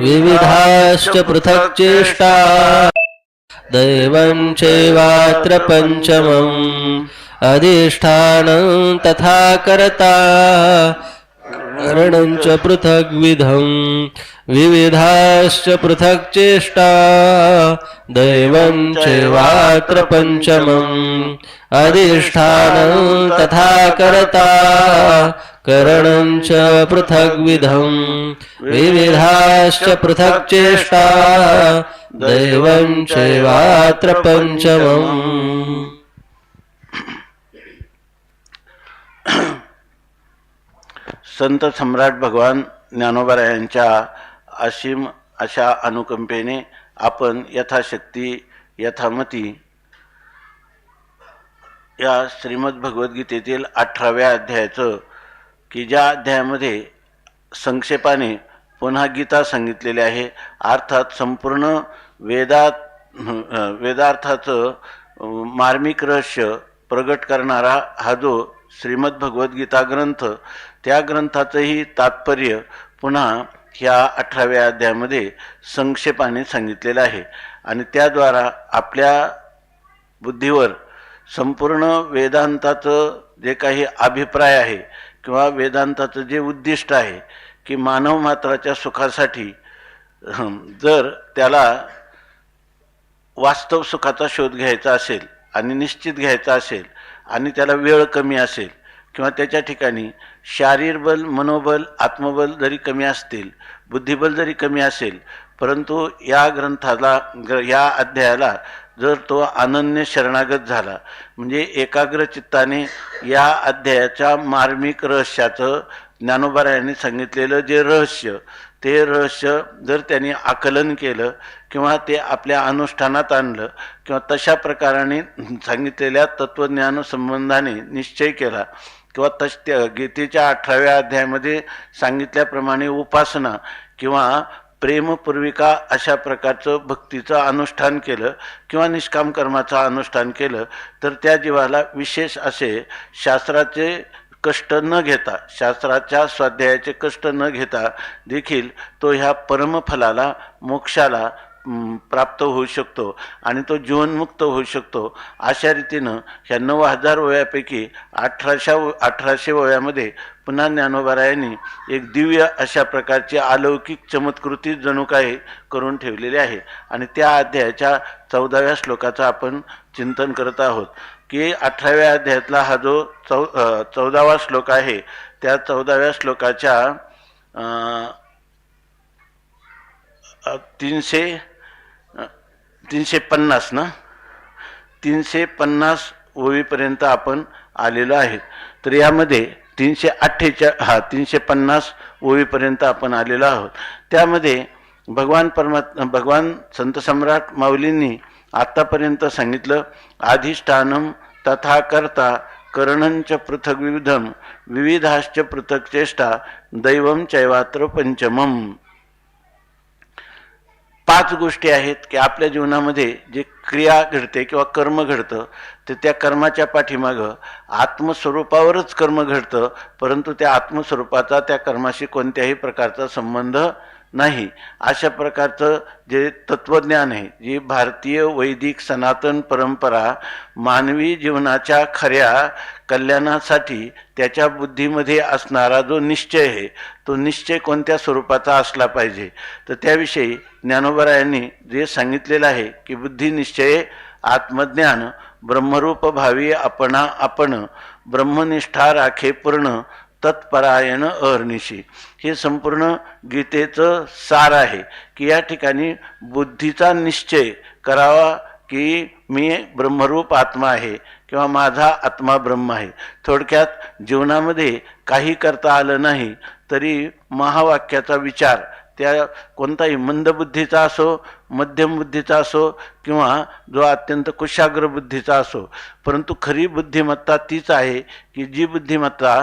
विविधाश्च पृथक् चेष्टा दैवं चैवात्र पञ्चमम् अधिष्ठानं तथा कर्ता। करणं च पृथग्विधं। विविधाश्च पृथक् चेष्टा दैवं चैवात्र पञ्चमम् अधिष्ठानं तथा कर्ता। करणं च पृथग्विधं विविधाश्च पृथक् चेष्टा दैवं चैवात्र पञ्चमम् संत सम्राट भगवान ज्ञानोबरायांच्या असीम अशा अनुकंपेने आपण यथाशक्ती यथामती या श्रीमद भगवद्गीतेतील अठराव्या अध्यायाचं की ज्या अध्यायामध्ये संक्षेपाने पुन्हा गीता सांगितलेली आहे अर्थात संपूर्ण वेदात वेदार्थाचं मार्मिक रहस्य प्रगट करणारा हा जो श्रीमद्भगवद्गीता ग्रंथ त्या ग्रंथाचंही तात्पर्य पुन्हा ह्या अठराव्या अध्यायामध्ये संक्षेपाने सांगितलेलं आहे. आणि त्याद्वारा आपल्या बुद्धीवर संपूर्ण वेदांताचं जे काही अभिप्राय आहे किंवा वेदांताचं जे उद्दिष्ट आहे की मानव मात्राच्या सुखासाठी जर त्याला वास्तव सुखाचा शोध घ्यायचा असेल आणि निश्चित घ्यायचा असेल आणि त्याला वेळ कमी असेल किंवा त्याच्या ठिकाणी शारीरबल मनोबल आत्मबल जरी कमी असतील बुद्धिबल जरी कमी असेल परंतु या ग्रंथाला ग्र या अध्यायाला जर तो अनन्य शरणागत झाला म्हणजे एकाग्र चित्ताने या अध्यायाच्या मार्मिक रहस्याचं ज्ञानोबारायांनी सांगितलेलं जे रहस्य ते रहस्य जर त्यांनी आकलन केलं किंवा ते आपल्या अनुष्ठानात आणलं किंवा तशा प्रकाराने सांगितलेल्या तत्त्वज्ञान संबंधाने निश्चय केला किंवा तश त्या गीतेच्या अठराव्या अध्यायामध्ये सांगितल्याप्रमाणे उपासना किंवा प्रेमपूर्विका अशा प्रकारचं भक्तीचं अनुष्ठान केलं किंवा निष्काम कर्माचं अनुष्ठान केलं तर त्या जीवाला विशेष असे शास्त्राचे कष्ट न घेता शास्त्राच्या स्वाध्यायाचे कष्ट न घेता देखील तो ह्या परमफलाला मोक्षाला प्राप्त होऊ शकतो आणि तो जीवनमुक्त होऊ शकतो. अशा रीतीनं ह्या नऊ हजार वयापैकी अठराशा अठराशे वयामध्ये पुन्हा ज्ञानोबारायांनी एक दिव्य अशा प्रकारची अलौकिक चमत्कृती जणू काही करून ठेवलेली आहे. आणि त्या अध्यायाच्या चौदाव्या श्लोकाचं आपण चिंतन करत आहोत की अठराव्या अध्यायातला हा जो चौ चौदावा श्लोक आहे त्या चौदाव्या श्लोकाच्या तीनशे तीनशे पन्नास ना? तीनशे पन्नास ओवीपर्यंत आपण आलेलो आहेत तर यामध्ये तीनशे अठ्ठेच्या हा तीनशे पन्नास ओवीपर्यंत आपण आलेलो आहोत. त्यामध्ये भगवान परमात् भगवान संत सम्राट माऊलींनी आत्तापर्यंत सांगितलं अधिष्ठानम तथा करता कर्णंच पृथक विविधम विविधाश्च पृथक चेष्टा दैवम चैवात्र पंचमम. पाच गोष्टी आहेत की आपल्या जीवनामध्ये जे क्रिया घडते किंवा कर्म घडतं तर त्या कर्माच्या पाठीमागं आत्मस्वरूपावरच कर्म घडतं परंतु त्या आत्मस्वरूपाचा त्या कर्माशी कोणत्याही प्रकारचा संबंध नाही. अशा प्रकारचं जे तत्त्वज्ञान आहे जी भारतीय वैदिक सनातन परंपरा मानवी जीवनाच्या खऱ्या कल्याणासाठी त्याच्या बुद्धीमध्ये असणारा जो निश्चय आहे तो निश्चय कोणत्या स्वरूपाचा असला पाहिजे? तर त्याविषयी ज्ञानोबरायांनी जे सांगितलेलं आहे की बुद्धी निश्चय आत्मज्ञान ब्रह्मरूप भावी आपणा आपण ब्रह्मनिष्ठा राखे पूर्ण तत्परायण अहर्निशी. हे संपूर्ण गीतेचं सार आहे की या ठिकाणी बुद्धीचा निश्चय करावा की मी ब्रह्मरूप आत्मा आहे किंवा माझा आत्मा ब्रह्म आहे. थोडक्यात जीवनामध्ये काही करता आलं नाही तरी महावाक्याचा विचार त्या कोणताही मंदबुद्धीचा असो मध्यम बुद्धीचा असो किंवा जो अत्यंत कुशाग्र बुद्धीचा असो परंतु खरी बुद्धिमत्ता तीच आहे की जी बुद्धिमत्ता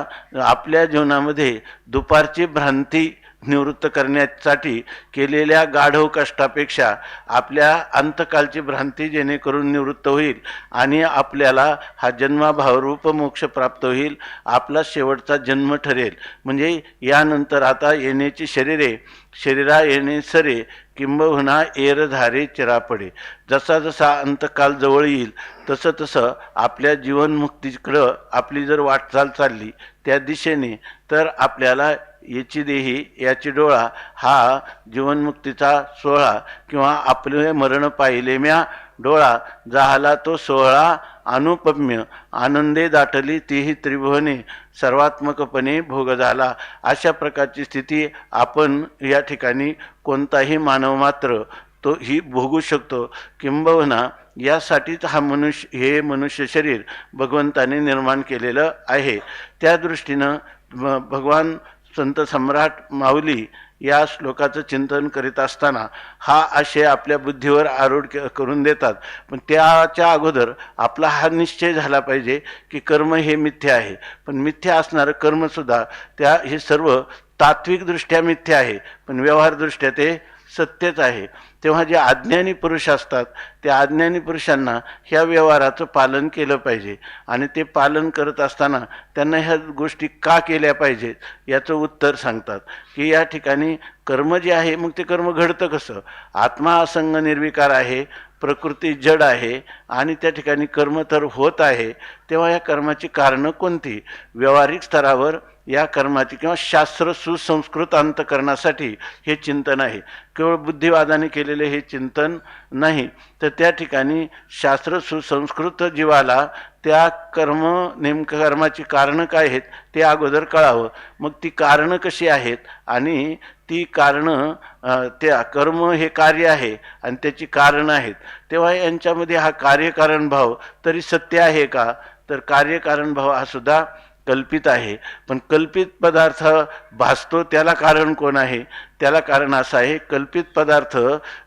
आपल्या जीवनामध्ये दुपारची भ्रांती निवृत्त करण्यासाठी केलेल्या गाढव कष्टापेक्षा आपल्या अंतकालची भ्रांती जेणेकरून निवृत्त होईल आणि आपल्याला हा जन्माभावरूप मोक्ष प्राप्त होईल आपला शेवटचा जन्म ठरेल. म्हणजे यानंतर आता येण्याची शरीरे शरीरा येणे सरे किंबहुना एरधारे चिरापडे. जसा जसा अंतकाल जवळ येईल तसं तसं आपल्या जीवनमुक्तीकडं आपली जर वाटचाल चालली त्या दिशेने तर आपल्याला याची देही याची डोळा हा जीवनमुक्तीचा सोहळा किंवा आपले मरण पाहिले म्या डोळा जाहला तो सोहळा अनुपम्य आनंदे दाटली तीही त्रिभुवने सर्वात्मकपणे भोग झाला. अशा प्रकारची स्थिती आपण या ठिकाणी कोणताही मानव मात्र तो ही भोगू शकतो. किंबहुना यासाठीच हा मनुष्य हे मनुष्य शरीर भगवंताने निर्माण केलेलं आहे. त्या दृष्टीनं भ- भगवान संत सम्राट माऊली या श्लोकाचं चिंतन करीत असताना हा आशय आपल्या बुद्धीवर आरूढ करून देतात. पण त्याच्या अगोदर आपला हा निश्चय झाला पाहिजे की कर्म हे मिथ्य आहे. पण मिथ्य असणारं कर्मसुद्धा त्या हे सर्व तात्विकदृष्ट्या मिथ्य आहे. पण व्यवहारदृष्ट्या ते सत्यच आहे. तेव्हा जे अज्ञानी पुरुष असतात त्या अज्ञानी पुरुषांना ह्या व्यवहाराचं पालन केलं पाहिजे. आणि ते पालन करत असताना त्यांना ह्या गोष्टी का केल्या पाहिजेत याचं उत्तर सांगतात. की या ठिकाणी कर्म जे आहे मग ते कर्म घडतं कसं? आत्मा असंग निर्विकार आहे प्रकृती जड आहे आणि त्या ठिकाणी कर्म तर होत आहे तेव्हा या कर्माची कारणं कोणती? व्यावहारिक स्तरावर या कर्माची किंवा शास्त्र सुसंस्कृत अंतकरणासाठी हे चिंतन आहे. केवळ बुद्धिवादाने केलेले हे चिंतन नाही. तर त्या ठिकाणी शास्त्र सुसंस्कृत जीवाला त्या कर्म नेमकं कर्माची कारणं काय आहेत ते अगोदर कळावं. मग ती कारणं कशी आहेत आणि ती कारणं त्या कर्म हे कार्य आहे आणि त्याची कारणं आहेत. तेव्हा यांच्यामध्ये हा कार्यकारण भाव तरी सत्य आहे का? तर कार्यकारण भाव हा सुद्धा कल्पित आहे. पण कल्पित पदार्थ भासतो त्याला कारण कोण आहे? त्याला कारण असं आहे कल्पित पदार्थ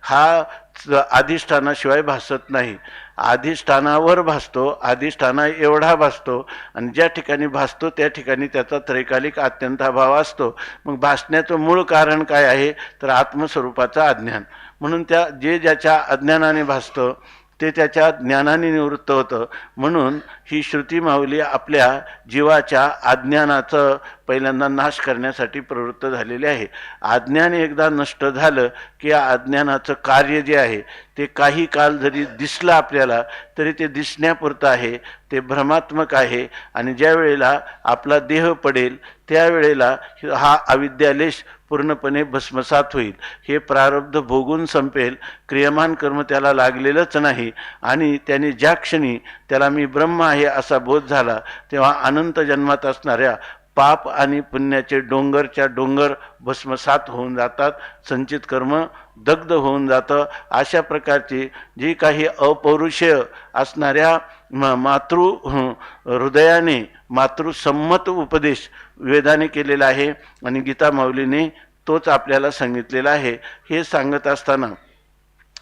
हा आधिष्ठानाशिवाय अधिष्ठानाशिवाय भासत नाही. अधिष्ठानावर भासतो अधिष्ठाना एवढा भासतो आणि ज्या ठिकाणी भासतो त्या ठिकाणी त्याचा त्रैकालिक अत्यंत अभाव असतो. मग भासण्याचं मूळ कारण काय आहे? तर आत्मस्वरूपाचं अज्ञान. म्हणून त्या जे ज्याच्या अज्ञानाने भासतं ते त्याच्या ज्ञानाने निवृत्त होतं. म्हणून ही श्रुती माऊली आपल्या जीवाच्या अज्ञानाचं पहिल्यांदा नाश करण्यासाठी प्रवृत्त झालेली आहे. अज्ञान एकदा नष्ट झालं की अज्ञानाचं कार्य जे आहे ते काही काल जरी दिसलं आपल्याला तरी ते दिसण्यापुरतं आहे ते भ्रमात्मक आहे आणि ज्या वेळेला आपला देह पडेल त्यावेळेला हा अविद्यालेश पूर्णपणे भस्मसात होईल. हे प्रारब्ध भोगून संपेल. क्रियमान कर्म त्याला लागलेलंच नाही. आणि त्याने ज्या क्षणी त्याला मी ब्रह्म आहे असा बोध झाला तेव्हा अनंत जन्मात असणाऱ्या पाप आणि पुण्याचे डोंगरच्या डोंगर भस्मसात होऊन जातात. संचित कर्म दग्ध होऊन जातं. अशा प्रकारची जी काही अपौरुषेय असणाऱ्या मातृ हृदयाने मातृसंमत उपदेश वेदाने केलेला आहे आणि गीता माऊलीने तोच आपल्याला सांगितलेला आहे. हे सांगत असताना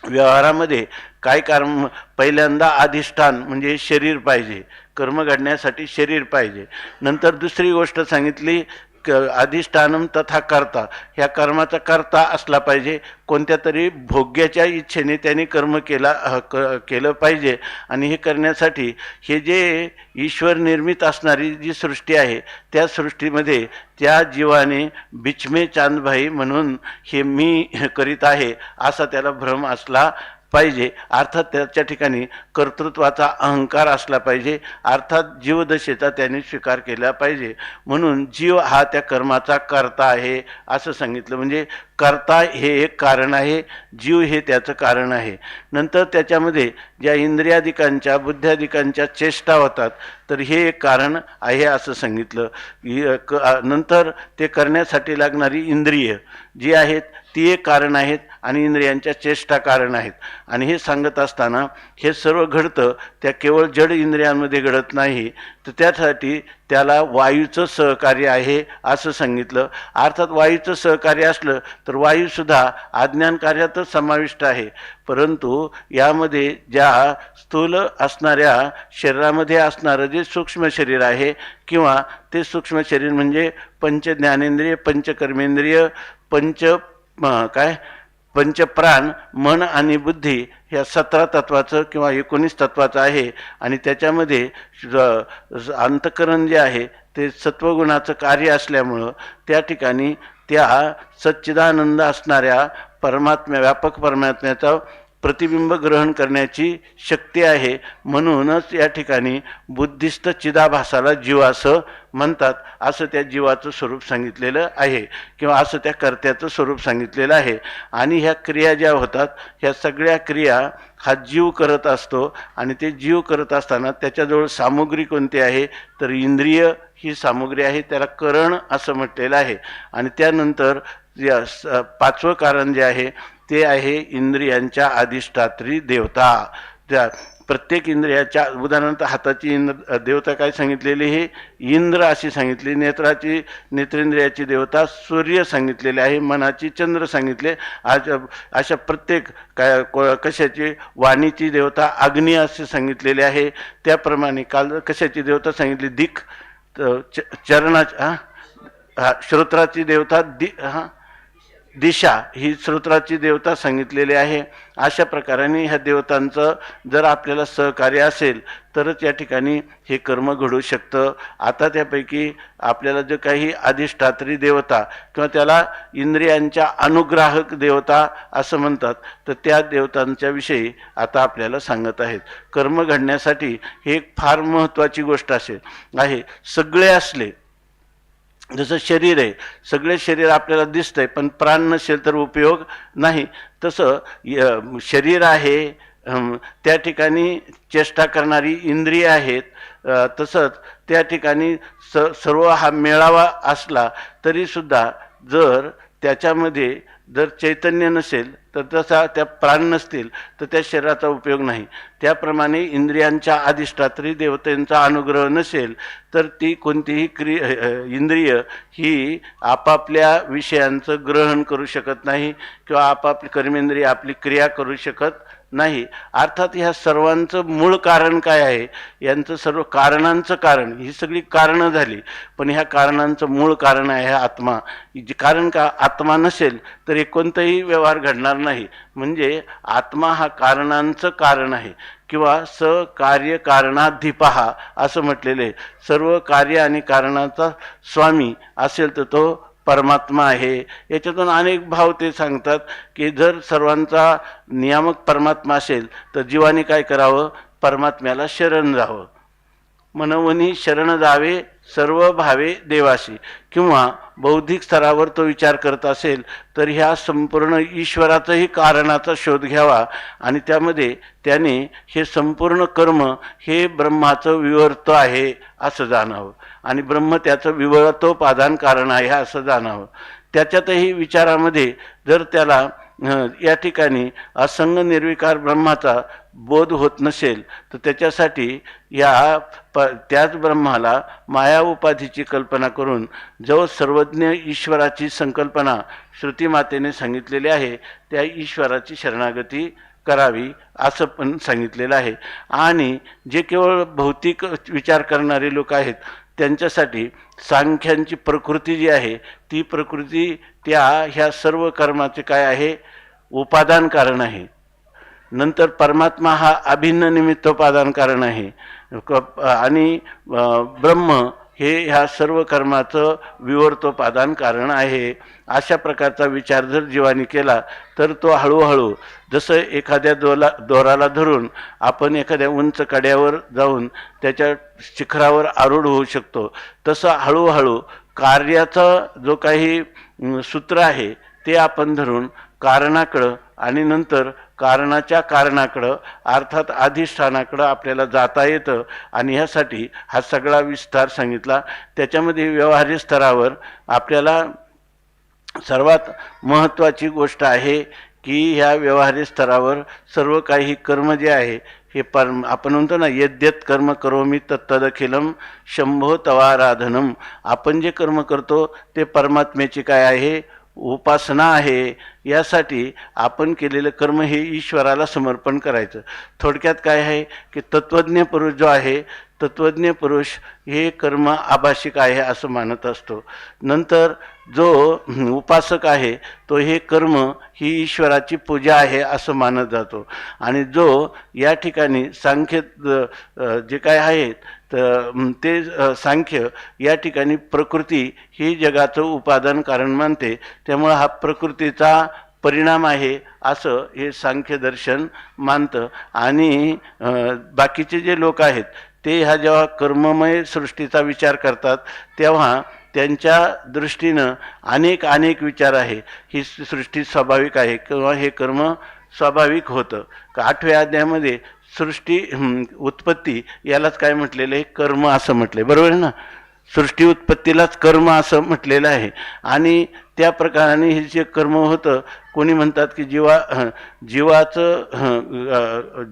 व्यवहारामध्ये काय कारण पहिल्यांदा अधिष्ठान म्हणजे शरीर पाहिजे. कर्म घडण्यासाठी शरीर पाहिजे. नंतर दुसरी गोष्ट सांगितली अधिष्ठानम तथा कर्ता. ह्या कर्माचा कर्ता असला पाहिजे. कोणत्या तरी भोग्याच्या इच्छेने त्याने कर्म केला क केलं पाहिजे. आणि हे करण्यासाठी हे जे ईश्वर निर्मित असणारी जी सृष्टी आहे त्या सृष्टीमध्ये त्या जीवाने बिचमे चांदभाई म्हणून हे मी करीत आहे असा त्याला भ्रम असला पाहिजे. अर्थात त्याच्या ठिकाणी कर्तृत्वाचा अहंकार असला पाहिजे. अर्थात जीवदशेचा त्याने स्वीकार केला पाहिजे. म्हणून जीव हा त्या कर्माचा कर्ता आहे असं सांगितलं. म्हणजे करता हे एक कारण आहे जीव हे त्याचं कारण आहे. नंतर त्याच्यामध्ये ज्या इंद्रियाधिकांच्या बुद्ध्याधिकांच्या चेष्टा होतात तर हे एक कारण आहे असं सांगितलं. क- नंतर ते करण्यासाठी लागणारी इंद्रिय जी आहेत ती एक कारण आहेत आणि इंद्रियांच्या चेष्टा कारण आहेत. आणि हे सांगत असताना हे सर्व घडतं त्या केवळ जड इंद्रियांमध्ये घडत नाही तर त्यासाठी त्याला वायूचं सहकार्य आहे असं सांगितलं. अर्थात वायूचं सहकार्य असलं तर वायूसुद्धा अज्ञान कार्यातच समाविष्ट आहे. परंतु यामध्ये ज्या स्थूल असणाऱ्या शरीरामध्ये असणारं जे सूक्ष्म शरीर आहे किंवा ते सूक्ष्म शरीर म्हणजे पंच ज्ञानेंद्रिय पंचकर्मेंद्रिय पंच काय? पंचप्राण मन आणि बुद्धी ह्या सतरा तत्वाचं किंवा एकोणीस तत्वाचं आहे. आणि त्याच्यामध्ये अंतकरण जे आहे ते सत्वगुणाचं कार्य असल्यामुळं त्या ठिकाणी त्या सच्चिदानंद असणाऱ्या परमात्म्या व्यापक परमात्म्याचा प्रतिबिंब ग्रहण करण्याची शक्ती आहे. म्हणूनच या ठिकाणी बुद्धिस्त चिदाभासाला जीव असं म्हणतात. असं त्या जीवाचं स्वरूप सांगितलेलं आहे किंवा असं त्या कर्त्याचं स्वरूप सांगितलेलं आहे. आणि ह्या क्रिया ज्या होतात ह्या सगळ्या क्रिया हा जीव करत असतो आणि ते जीव करत असताना त्याच्याजवळ सामुग्री कोणती आहे? तर इंद्रिय ही सामुग्री आहे त्याला करण असं म्हटलेलं आहे. आणि त्यानंतर जे स- पाचवं कारण जे आहे ते आहे इंद्रियांच्या अधिष्ठात्री देवता. त्या प्रत्येक इंद्रियाच्या उदाहरणार्थ हाताची इंद्र देवता काय सांगितलेली हे इंद्र अशी सांगितली नेत्राची नेत्रेंद्रियाची देवता सूर्य सांगितलेली आहे मनाची चंद्र सांगितले. आज अशा प्रत्येक काय को- कशाची वाणीची देवता अग्नी असे सांगितलेले आहे. त्याप्रमाणे काल कशाची देवता सांगितली? दिक च चरणाची हां श्रोत्राची देवता दि हां दिशा ही श्रोत्राची देवता सांगितलेली आहे. अशा प्रकाराने ह्या देवतांचं जर आपल्याला सहकार्य असेल तरच या ठिकाणी हे कर्म घडू शकतं. आता त्यापैकी आपल्याला जे काही अधिष्ठात्री देवता किंवा त्याला इंद्रियांच्या अनुग्राहक देवता असं म्हणतात तर त्या देवतांच्या विषयी आता आपल्याला सांगत आहेत. कर्म घडण्यासाठी हे एक फार महत्त्वाची गोष्ट असेल आहे. सगळे असले जसं शरीर आहे सगळे शरीर आपल्याला दिसतंय पण प्राण नसेल तर उपयोग नाही. तसं य- शरीर आहे त्या ठिकाणी चेष्टा करणारी इंद्रिय आहेत तसंच त्या ठिकाणी स सर्व हा मेळावा असला तरीसुद्धा जर त्याच्यामध्ये जर चैतन्य नसेल तर तसा त्या प्राण नसतील तर त्या शरीराचा उपयोग नाही. त्याप्रमाणे इंद्रियांच्या अधिष्ठात्री देवतेंचा अनुग्रह नसेल तर ती कोणतीही क्रि इंद्रिय ही आपापल्या विषयांचं ग्रहण करू शकत नाही किंवा आपापली कर्मेंद्रिय आपली क्रिया करू शकत नाही. अर्थात ह्या सर्वांचं मूळ कारण काय आहे? यांचं सर्व कारणांचं कारण ही सगळी कारणं झाली. पण ह्या कारणांचं मूळ कारण आहे आत्मा. कारण का आत्मा नसेल तर हे कोणताही व्यवहार घडणार नाही. म्हणजे आत्मा हा कारणांचं कारण आहे. किंवा स कार्य कारणाधिपहा असं म्हटलेलं आहे. सर्व कार्य आणि कारणाचा स्वामी असेल तर तो परमात्मा आहे. याच्यातून अनेक भाव ते सांगतात की जर सर्वांचा नियामक परमात्मा असेल तर जीवाने काय करावं? परमात्म्याला शरण जावं मनवनी शरण जावे सर्व भावे देवाशी. किंवा बौद्धिक स्तरावर तो विचार करत असेल तर ह्या संपूर्ण ईश्वराचंही कारणाचा शोध घ्यावा आणि त्यामध्ये त्याने हे संपूर्ण कर्म हे ब्रह्माचं विवर्त आहे असं जाणावं. आणि ब्रह्म त्याचं विवर्तोपादान कारण आहे असं जाणावं. त्याच्यातही विचारामध्ये जर त्याला या ठिकाणी असंग निर्विकार ब्रह्माचा बोध होत नसेल तर त्याच्यासाठी या प त्याच ब्रह्माला माया उपाधीची कल्पना करून जो सर्वज्ञ ईश्वराची संकल्पना श्रुतीमातेने सांगितलेली आहे त्या ईश्वराची शरणागती करावी असं पण सांगितलेलं आहे. आणि जे केवळ भौतिक विचार करणारे लोक आहेत त्यांच्यासाठी सांख्यांची प्रकृती जी आहे ती प्रकृती त्या ह्या सर्व कर्माचे काय आहे उपादान कारण आहे. नंतर परमात्मा हा अभिन्न निमित्तोपादान कारण आहे. क- आणि ब्रह्म हे ह्या सर्व कर्माचं विवर्तोपादान कारण आहे. अशा प्रकारचा विचार जर जीवानी केला तर तो हळूहळू जसं एखाद्या दोला दोराला धरून आपण एखाद्या उंच कड्यावर जाऊन त्याच्या शिखरावर आरूढ होऊ शकतो तसं हळूहळू कार्याचा जो काही सूत्र आहे ते आपण धरून कारणाकडं आणि नंतर कारणाच्या कारणाकडं अर्थात अधिष्ठानाकडं आपल्याला जाता येतं. आणि ह्यासाठी हा सगळा विस्तार सांगितला. त्याच्यामध्ये व्यवहार्य स्तरावर आपल्याला सर्वात महत्त्वाची गोष्ट आहे की ह्या व्यवहारिक स्तरावर सर्व काही कर्म जे आहे हे पर आपण म्हणतो ना यद्यत कर्म करोमी तत्तदखिलम शंभो तवाराधनम. आपण जे कर्म करतो ते परमात्म्याची काय आहे? उपासना आहे यासाठी आपण केलेलं कर्म हे ईश्वराला समर्पण करायचं. थोडक्यात काय आहे की तत्त्वज्ञ पुरुष जो आहे तत्त्वज्ञ पुरुष हे कर्म आभाषिक आहे असं मानत असतो. नंतर जो उपासक आहे तो हे कर्म ही ईश्वराची पूजा आहे असं मानत जातो. आणि जो या ठिकाणी सांख्य जे काय आहेत तर ते सांख्य या ठिकाणी प्रकृती ही जगाचं उपादान कारण मानते. त्यामुळं हा प्रकृतीचा परिणाम आहे असं हे सांख्य दर्शन मानतं. आणि बाकीचे जे लोक आहेत ते ह्या जेव्हा कर्ममय सृष्टीचा विचार करतात तेव्हा त्यांच्या दृष्टीनं अनेक अनेक विचार आहे. ही सृष्टी स्वाभाविक आहे किंवा हे कर्म स्वाभाविक होतं. आठव्या अध्यायामध्ये सृष्टी उत्पत्ती यालाच काय म्हटलेलं आहे? कर्म असं म्हटलंय. बरोबर आहे ना? सृष्टी उत्पत्तीलाच कर्म असं म्हटलेलं आहे. आणि त्या प्रकाराने हे जे कर्म होतं कोणी म्हणतात की जीवा हं, जीवाचं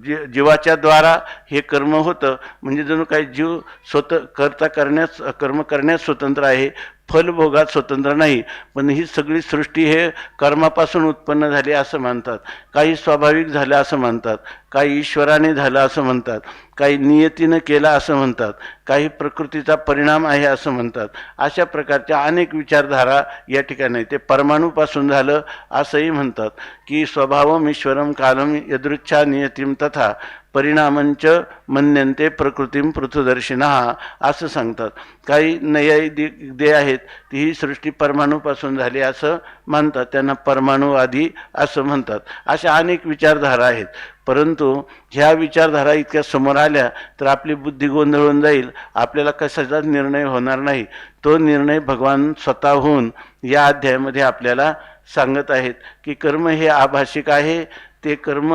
जी जीवाच्या द्वारा हे कर्म होतं म्हणजे जणू काही जीव स्वतः करता करण्यास कर्म करण्यास स्वतंत्र आहे फलभोगात स्वतंत्र नाही पण ही सगळी सृष्टी हे कर्मापासून उत्पन्न झाली असं मानतात. काही स्वाभाविक झालं असं मानतात काही ईश्वराने झालं असं म्हणतात काही नियतीनं केलं असं म्हणतात काही प्रकृतीचा परिणाम आहे असं म्हणतात. अशा प्रकारच्या अनेक विचारधारा या ठिकाणी ते परमाणूपासून झालं असंही म्हणतात की स्वभावम ईश्वरम कालम यदृच्छा नियतीम तथा परिणामांच मन्यंते प्रकृतीम पृथुदर्शिना असं सांगतात. काही नैयायिक दे आहेत ती ही सृष्टी परमाणूपासून झाली असं मानतात. त्यांना परमाणुवादी असं म्हणतात. अशा अनेक विचारधारा आहेत. परंतु ह्या विचारधारा इतक्या समोर आल्या तर आपली बुद्धी गोंधळून जाईल. आपल्याला कशाचाच निर्णय होणार नाही. तो निर्णय भगवान स्वतःहून या अध्यायामध्ये आपल्याला सांगत आहेत की कर्म हे आभाषिक आहे. ते कर्म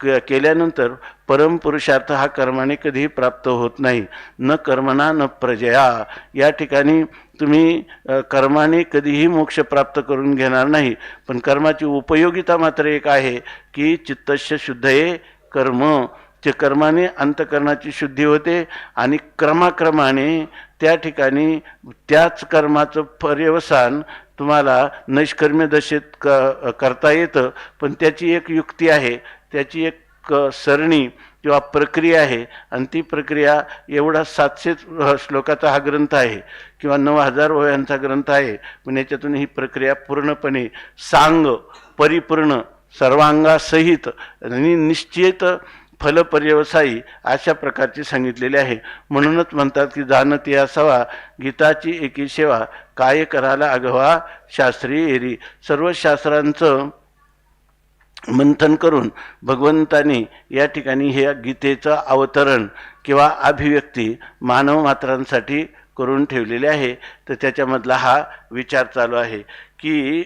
क- केल्यानंतर परमपुरुषार्थ हा कर्माने कधीही प्राप्त होत नाही. न कर्मणा न प्रजया. या ठिकाणी तुम्ही कर्माने कधीही मोक्ष प्राप्त करून घेणार नाही. पण कर्माची उपयोगिता मात्र एक आहे की चित्तस्य शुद्धये कर्म. ते कर्माने अंतकरणाची शुद्धी होते आणि क्रमाक्रमाने त्या ठिकाणी त्याच कर्माचं पर्यवसान तुम्हाला नैष्कर्म्य दशेत क करता येतं पण त्याची एक युक्ती आहे. त्याची एक क- सरणी किंवा प्रक्रिया आहे. आणि ती प्रक्रिया एवढा सातशे श्लोकाचा हा ग्रंथ आहे किंवा नऊ हजार वयांचा ग्रंथ आहे. पण याच्यातून ही प्रक्रिया पूर्णपणे सांग परिपूर्ण सर्वांगासहित आणि निश्चित फलपर्यवसायी अशा प्रकारची सांगितलेली आहे. म्हणूनच म्हणतात की जाणती असावा गीताची एकी सेवा काय करायला अगवा शास्त्री एरी. सर्व शास्त्रांचं मंथन करून भगवंतानी या ठिकाणी हे गीतेचं अवतरण किंवा अभिव्यक्ती मानव मात्रांसाठी करून ठेवलेली आहे. तर त्याच्यामधला हा विचार चालू आहे की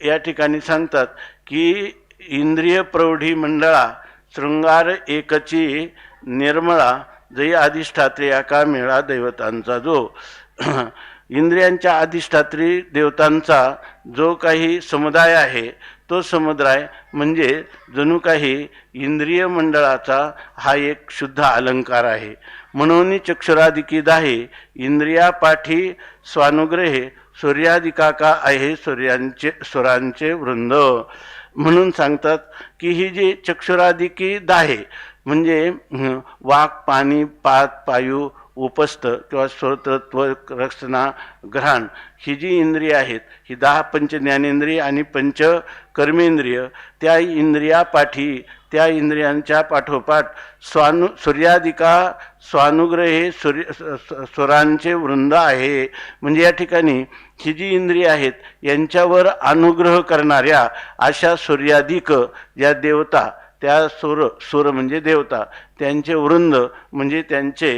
या ठिकाणी सांगतात की इंद्रिय प्रौढी मंडळा शृंगार एकची निर्मळा जयी अधिष्ठात्री आका मेळा दैवतांचा जो. इंद्रियांच्या अधिष्ठात्री देवतांचा जो काही समुदाय आहे तो समुदाय म्हणजे जणू काही इंद्रिय मंडळाचा हा एक शुद्ध अलंकार आहे. म्हणून चक्षुराधिकी दाहे इंद्रिया पाठी स्वानुग्रहे सूर्यादिकाका आहे सूर्यांचे स्वरांचे वृंद. म्हणून सांगतात की ही जी चक्षुराधिकी दाहे म्हणजे वाक पाणी पात पायू उपस्थ किंवा स्वतत्व रक्षणा ग्रहण ही जी इंद्रिय आहेत ही दहा पंच ज्ञानेंद्रिय आणि पंच कर्मेंद्रिय त्या इंद्रियापाठी त्या इंद्रियांच्या पाठोपाठ स्वानु सूर्यादिका स्वानुग्रहे सूर्य स्वरांचे वृंद आहे म्हणजे या ठिकाणी ही जी इंद्रिय आहेत यांच्यावर अनुग्रह करणाऱ्या अशा सूर्याधिक या देवता त्या सूर सूर म्हणजे देवता त्यांचे वृंद म्हणजे त्यांचे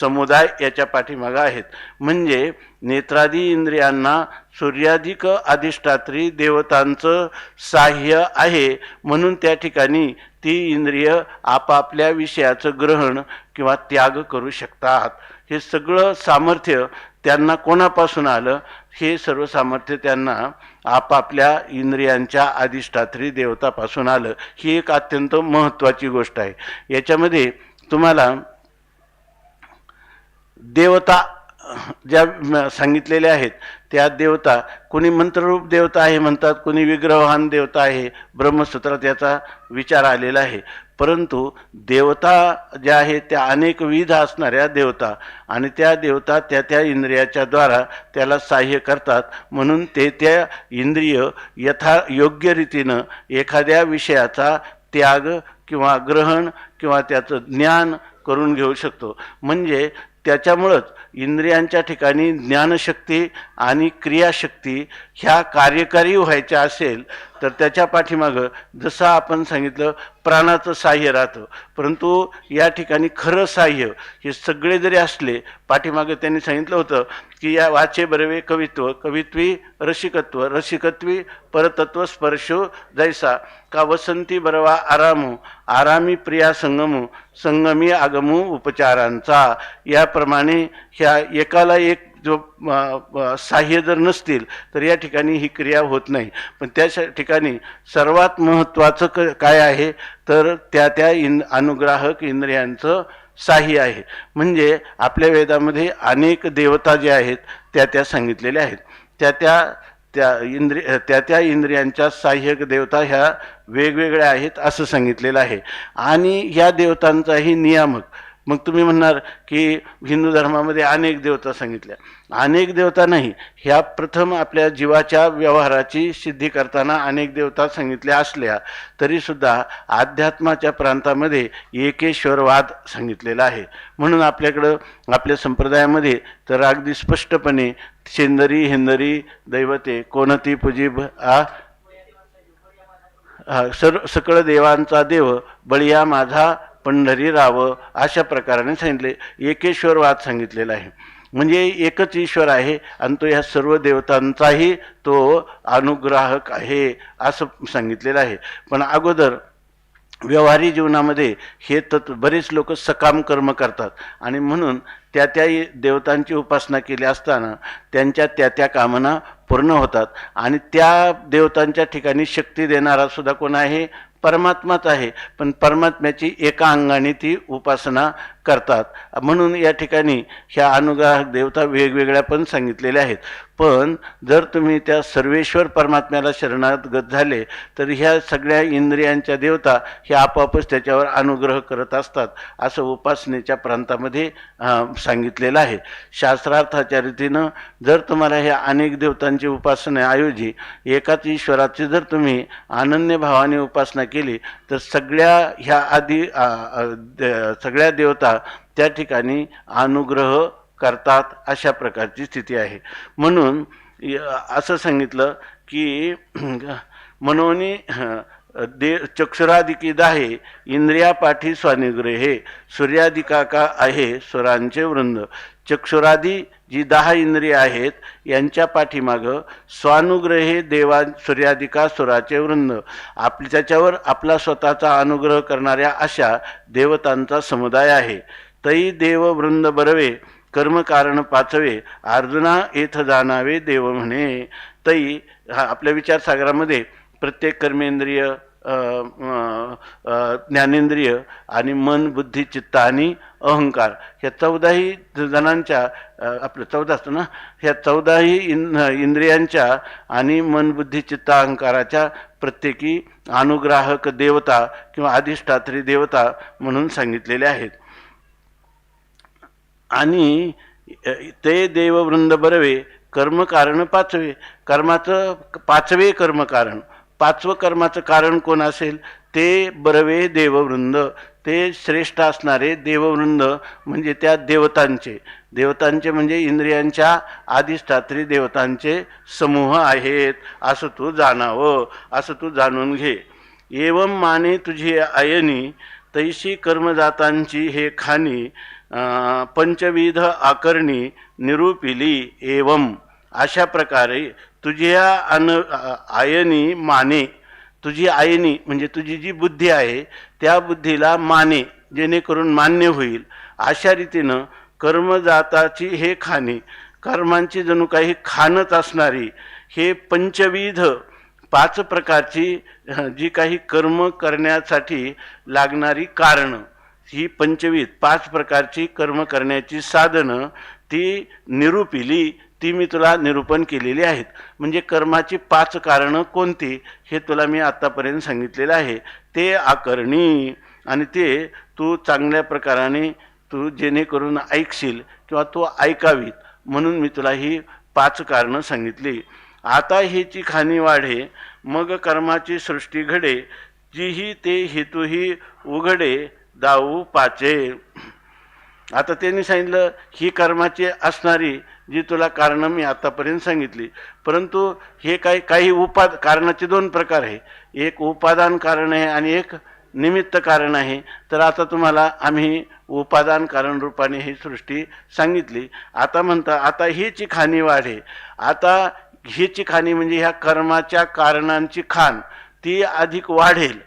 समुदाय याच्या पाठीमागं आहेत. म्हणजे नेत्रादी इंद्रियांना सूर्याधिक अधिष्ठात्री देवतांचं साह्य आहे म्हणून त्या ठिकाणी ती इंद्रिय आपापल्या विषयाचं ग्रहण किंवा त्याग करू शकतात. हे सगळं सामर्थ्य त्यांना कोणापासून आलं हे सर्व सामर्थ्य त्यांना आपापल्या इंद्रियांच्या अधिष्ठात्री देवतापासून आलं ही एक अत्यंत महत्त्वाची गोष्ट आहे. याच्यामध्ये तुम्हाला देवता ज्या सांगितलेल्या आहेत त्या देवता कोणी मंत्ररूप देवता आहे म्हणतात कोणी विग्रहवान देवता आहे ब्रह्मसूत्रात याचा विचार आलेला आहे. परंतु देवता ज्या आहेत त्या अनेक विध असणाऱ्या देवता आणि त्या देवता त्या त्या इंद्रियाच्या द्वारा त्याला सहाय्य करतात. म्हणून ते त्या इंद्रिय यथा योग्य रीतीनं एखाद्या विषयाचा त्याग किंवा ग्रहण किंवा त्याचं ज्ञान करून घेऊ शकतो. म्हणजे त्याच्यामुळंच इंद्रियांच्या ठिकाणी ज्ञानशक्ती आणि क्रियाशक्ती ह्या कार्यकारी व्हायच्या असेल तर त्याच्या पाठीमागं जसं आपण सांगितलं प्राणाचं साह्य राहतं. परंतु या ठिकाणी खरं साह्य हे सगळे जरी असले पाठीमागं त्यांनी सांगितलं होतं की या वाचे बरवे कवित्व कवित्वी रसिकत्व रसिकत्वी परतत्व स्पर्शो जैसा का वसंती बरवा आरामू आरामी प्रिया संगमू संगमी आगमू उपचारांचा. याप्रमाणे ह्या एकाला एक जो साह्य जर नसतील तर या ठिकाणी ही क्रिया होत नाही. पण त्या श- ठिकाणी सर्वात महत्त्वाचं क काय आहे? तर त्या त्या इन अनुग्राहक इंद्रियांचं साह्य आहे. म्हणजे आपल्या वेदामध्ये अनेक देवता जे आहेत त्या त्या सांगितलेल्या आहेत. त्या त्या त्या इंद्रिय त्या त्या इंद्रियांच्या सहाय्यक देवता ह्या वेगवेगळ्या आहेत असं सांगितलेलं आहे. आणि ह्या देवतांचाही नियामक मग तुम्ही म्हणणार की हिंदू धर्मामध्ये अनेक देवता सांगितल्या. अनेक देवता नाही ह्या प्रथम आपल्या जीवाच्या व्यवहाराची सिद्धी करताना अनेक देवता सांगितल्या असल्या तरीसुद्धा अध्यात्माच्या प्रांतामध्ये एकेश्वरवाद सांगितलेला आहे. म्हणून आपल्याकडं आपल्या संप्रदायामध्ये तर अगदी स्पष्टपणे शेंदरी हिंदरी दैवते कोणती पुजीब आ हा, सर्व सकळ देवांचा देव बळिया माझा पंढरी राव अशा प्रकाराने सांगितले. एकेश्वरवाद सांगितलेला आहे. म्हणजे एकच ईश्वर आहे आणि तो ह्या सर्व देवतांचाही तो अनुग्राहक आहे असं सांगितलेलं आहे. पण अगोदर व्यवहारी जीवनामध्ये हे तत्व बरेच लोक सकाम कर्म करतात. आणि म्हणून त्या त्या देवतांची उपासना केली असताना त्यांच्या त्या त्या कामना पूर्ण होतात. आणि त्या देवतांच्या ठिकाणी शक्ती देणारा सुद्धा कोण आहे? परमात्माच आहे. पण परमात्म्याची एका अंगाने ती उपासना करतात. म्हणून या ठिकाणी ह्या अनुग्राहक देवता वेगवेगळ्या पण सांगितलेल्या आहेत. पण जर तुम्ही त्या सर्वेश्वर परमात्म्याला शरणागत झाले तर ह्या सगळ्या इंद्रियांच्या देवता ह्या आपोआपच त्याच्यावर अनुग्रह करत असतात असं उपासनेच्या प्रांतामध्ये सांगितलेलं आहे. शास्त्रार्थाच्या रीतीनं जर तुम्हाला ह्या अनेक देवतांची उपासना ऐवजी एकाच ईश्वराची जर तुम्ही अनन्य भावाने उपासना केली तर सगळ्या ह्या आधी सगळ्या देवता त्या ठिकाणी अनुग्रह करतात अशा प्रकारची स्थिती आहे. म्हणून य- असं सांगितलं की म्हणून दे चक्षुरादिकी आहे इंद्रिया पाठी स्वानिग्रहे सूर्यादिकाका आहे स्वरांचे वृंद. चक्षुरादी जी दहा इंद्रिय आहेत यांच्या पाठीमागं स्वानुग्रहे देवा सूर्यादिका सुराचे वृंद. आपली त्याच्यावर आपला स्वतःचा अनुग्रह करणाऱ्या अशा देवतांचा समुदाय आहे. तै देव वृंद बरवे कर्मकारण पाचवे अर्जुना येथ जाणावे देव म्हणे. तई हा आपल्या विचारसागरामध्ये प्रत्येक कर्मेंद्रिय ज्ञानेंद्रिय आणि मन बुद्धी चित्त आणि अहंकार ह्या चौदाही जणांच्या आपलं चौदा असतं ना ह्या चौदाही इन इंद्रियांच्या आणि मन बुद्धी चित्त अहंकाराच्या प्रत्येकी अनुग्राहक देवता किंवा अधिष्ठात्री देवता म्हणून सांगितलेले आहेत. आणि ते देववृंद बरवे कर्मकारण पाचवे कर्माचं पाचवे कर्मकारण. पाचवं कर्माचं कारण कोण असेल? ते बरवे देववृंद. ते श्रेष्ठ असणारे देववृंद म्हणजे त्या देवतांचे. देवतांचे म्हणजे इंद्रियांच्या अधिष्ठात्री देवतांचे समूह आहेत असं तू जाणावं असं तू जाणून घे. एवम माने तुझी आयनी तैशी कर्मजातांची हे खाणी पंचविध आकरणी निरूपिली एवम अशा प्रकारे तुझ्या अन आयनी माने तुझी आयनी म्हणजे तुझी जी बुद्धी आहे त्या बुद्धीला माने जेणेकरून मान्य होईल. अशा रीतीनं कर्मजाताची हे खाणे कर्मांची जणू काही खाणच असणारी हे पंचविध पाच प्रकारची जी काही कर्म करण्यासाठी लागणारी कारणं ही पंचविध पाच प्रकारची कर्म करण्याची साधनं ती निरूपिली ती मी तुला निरूपण केलेली आहेत. म्हणजे कर्माची पाच कारणं कोणती हे तुला मी आत्तापर्यंत सांगितलेलं आहे. ते आकरणी आणि ते तू चांगल्या प्रकाराने तू जेणेकरून ऐकशील किंवा तू ऐकावीत म्हणून मी तुला ही पाच कारणं सांगितली. आता हेची खाणी वाढे मग कर्माची सृष्टी घडे जीही ते हेतूही उघडे दाऊ पाचे. आता त्यांनी सांगितलं ही कर्माची असणारी जी तुला कारणं मी आतापर्यंत सांगितली. परंतु हे काही काही उपाद कारणाचे दोन प्रकार आहे. एक उपादान कारण आहे आणि एक निमित्त कारण आहे. तर आता तुम्हाला आम्ही उपादान कारण रूपाने ही सृष्टी सांगितली. आता म्हणता आता हीची खाणी वाढे आता हीची खाणी म्हणजे ह्या कर्माच्या कारणांची खाण ती अधिक वाढेल.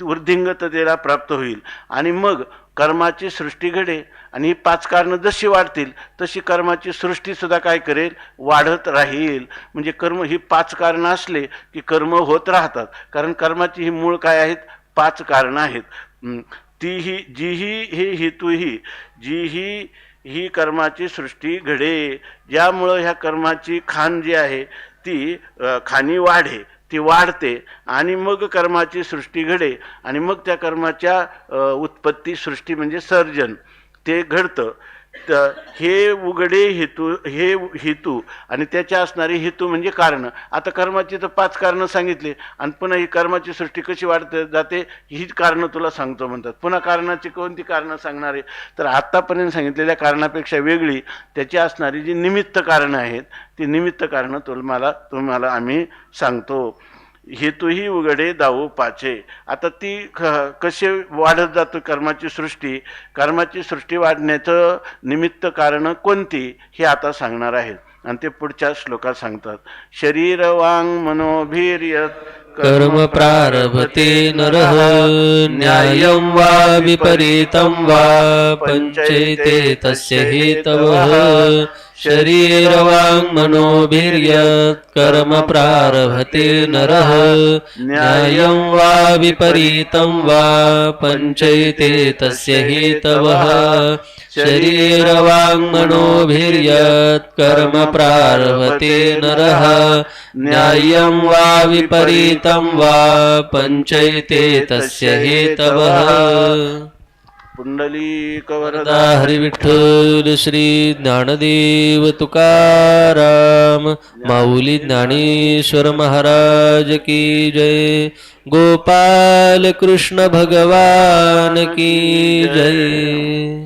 वृद्धिंगततेला प्राप्त होईल. आणि मग कर्माची सृष्टी घडे आणि ही पाच कारणं जशी वाढतील तशी कर्माची सृष्टीसुद्धा काय करेल? वाढत राहील. म्हणजे कर्म ही पाच कारणं असले की कर्म होत राहतात. कारण कर्माची ही मूळ काय आहेत? पाच कारणं आहेत. तीही जीही हे हेतूही जीही ही कर्माची सृष्टी घडे. ज्यामुळं ह्या कर्माची खाण जी आहे ती खाणी वाढे. ती वाढते आणि मग कर्माची सृष्टी घडे आणि मग त्या कर्माच्या उत्पत्ती सृष्टी म्हणजे सर्जन. ते घडतं. तर हे उघडे हेतू हे हेतू आणि त्याच्या असणारे हेतू म्हणजे कारणं. आता कर्माची तर पाच कारणं सांगितली आणि पुन्हा ही कर्माची सृष्टी कशी वाढते जाते हीच कारणं तुला सांगतो म्हणतात. पुन्हा कारणाची कोणती कारणं सांगणारे तर आत्तापर्यंत सांगितलेल्या कारणापेक्षा वेगळी त्याची असणारी जी निमित्त कारणं आहेत ती निमित्त कारणं तुम्हाला तुम्हाला आम्ही सांगतो. हेतूही उघडे दाऊ पाचे. आता ती क कसे वाढत जातो कर्माची सृष्टी? कर्माची सृष्टी वाढण्याचं निमित्त कारणं कोणती? हे आता सांगणार आहेत. आणि ते पुढच्या श्लोकात सांगतात. शरीर वांग मनोभीर्य कर्म प्रारभते नरः न्यायं वा विपरीतं वा पञ्चैते तस्य हेतवः। शरीरवाङ्मनोभिर्यत् कर्म प्रारभते नरः। न्यायं वा विपरीतं वा पञ्चैते तस्य हेतवः। शरीरवाङ्मनोभिर्यत् कर्म प्रारभते नरः। न्यायं वा विपरीतं वा पञ्चैते तस्य हेतवः पुंडलीकवरदा वरदा हरिविठ्ठल श्री ज्ञानदेव तुकाराम माऊली ज्ञानेश्वर महाराज की जय. गोपाल कृष्ण भगवान की जय.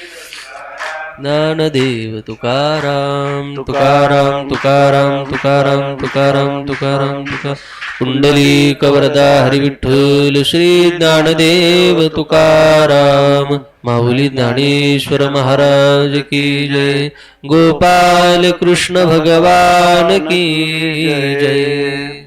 ज्ञानदेव तुकाराम तुकाराम तुकाराम तुकाराम तुकाराम तुकाराम तुकार कुंडली कवरदा हरिविठ्ठल श्री ज्ञानदेव तुकाराम. माऊली ज्ञानेश्वर महाराज की जय. गोपाल कृष्ण भगवान की जय.